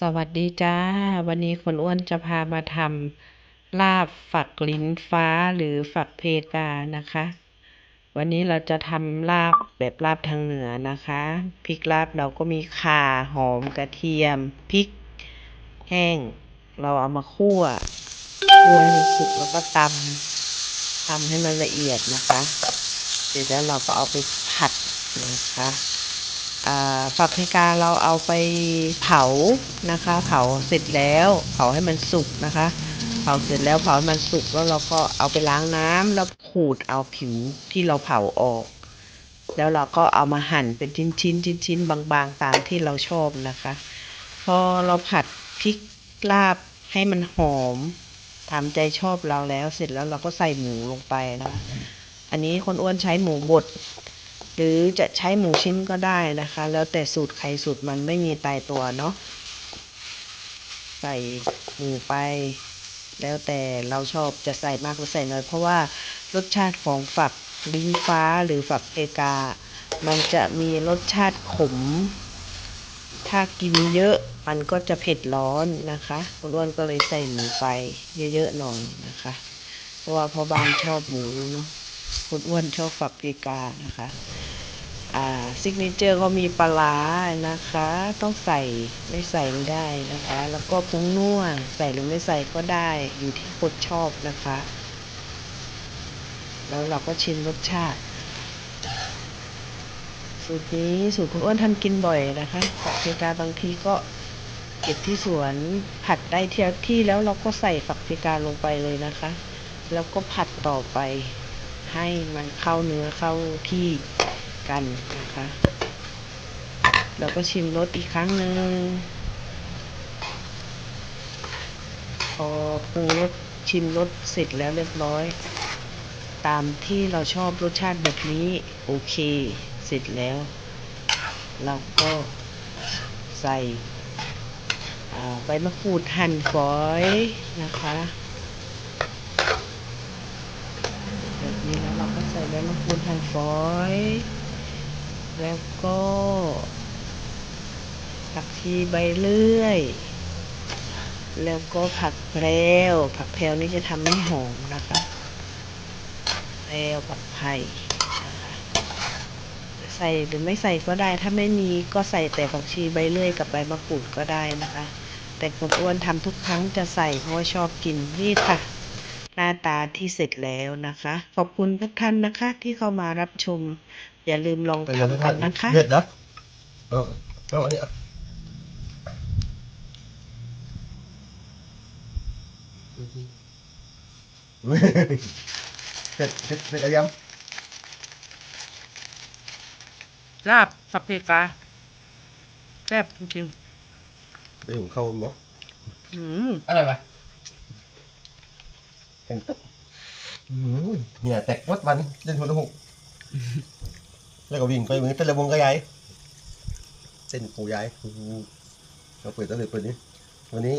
สวัสดีจ้า วันนี้คนอ้วนจะพามาทำลาบฝักลิ้นฟ้าหรือฝักเพกานะคะ วันนี้เราจะทำลาบแบบลาบทางเหนือนะคะพริกลาบเราก็มีข่าหอมกระเทียมพริก แห้ง เราเอามาคั่วคั่วให้สุกแล้วก็ตำทำให้มันละเอียดนะคะ เสร็จแล้วเราก็เอาไปผัดนะคะ ฝักเพกาเราเอาไปเผานะคะ เผาเสร็จแล้ว เผาให้มันสุกนะคะ เผาเสร็จแล้วเผาให้มันสุกแล้วเราก็เอาไปล้างน้ำแล้วขูดเอาผิวที่เราเผาออก แล้วเราก็เอามาหั่นเป็นชิ้นชิ้นชิ้นชิ้นบางๆตามที่เราชอบนะคะ พอเราผัดพริกลาบให้มันหอมตามใจชอบเราแล้วเสร็จแล้วเราก็ใส่หมูลงไปนะคะอันนี้คนอ้วนใช้หมูบด หรือจะใช้หมูชิ้นก็ได้นะคะ แล้วแต่สูตรใครสูตรมันไม่มีตายตัวเนาะใส่หมูไป แล้วแต่เราชอบจะใส่มากหรือใส่น้อย เพราะว่ารสชาติของฝักลิ้นฟ้าหรือฝักเพกา มันจะมีรสชาติขม ถ้ากินเยอะมันก็จะเผ็ดร้อนนะคะคุณอ้วนก็เลยใส่หมูไปเยอะๆหน่อยนะคะ เพราะว่าพ่อบ้านชอบหมูเนาะ คุณอ้วนชอบฝักเพกานะคะอ่าซิกเนเจอร์ก็มีปลานะคะ ต้องใส่ไม่ใส่ไม่ได้นะคะ แล้วก็ผงนัวใส่หรือไม่ใส่ก็ได้อยู่ที่คนชอบนะคะ แล้วเราก็ชิมรสชาติ สูตรนี้สูตรคุณอ้วนทำกินบ่อยนะคะฝักเพกาบางทีก็เก็บที่สวนผัดได้เทียที่แล้วเราก็ใส่ฝักเพกาลงไปเลยนะคะ แล้วก็ผัดต่อไป ให้มันเข้าเนื้อเข้าที่กันนะคะแล้วก็ชิมรสอีกครั้งหนึ่งพอปรุงรสชิมรสเสร็จแล้วเรียบร้อย ตามที่เราชอบรสชาติแบบนี้โอเคเสร็จแล้ว เราก็ใส่ใบมะกรูดหั่นฝอยนะคะ แบบนี้แล้วเราก็ใส่ใบมะกรูดหั่นฝอย แล้วก็ผักชีใบเลื่อย แล้วก็ผักแพรวผักแพรวนี่จะทำให้หอมนะคะแพรวผักไผ่ใส่หรือไม่ใส่ก็ได้ ถ้าไม่มีก็ใส่แต่ผักชีใบเลื่อยกับใบมะกรูดก็ได้นะคะ แต่คุณอ้วนทำทุกครั้งจะใส่เพราะว่าชอบกินนี่ค่ะ หน้าตาที่เสร็จแล้วนะคะ ขอบคุณทุกท่านนะคะ ที่เข้ามารับชม อย่าลืมลองเป็นยังไงทำกันนะคะเผ็ดนะเออแล้วอันนี้อะเฮ้ยเผ็ดเผ็ดเผ็ดอะไรยังลาบสับเพกาแซ่บจริงเดี๋ยวผมเข้าบอกๆอืมอะไรวะ แข่งตึ๊บเนี่ยแตกวัดวันเล่นหัวละหกแล้วก็วิ่งไปเหมือนเต้นระวงกระยายเส้นปูยายเราเปิดตั้งแต่เปิดนี้ วันนี้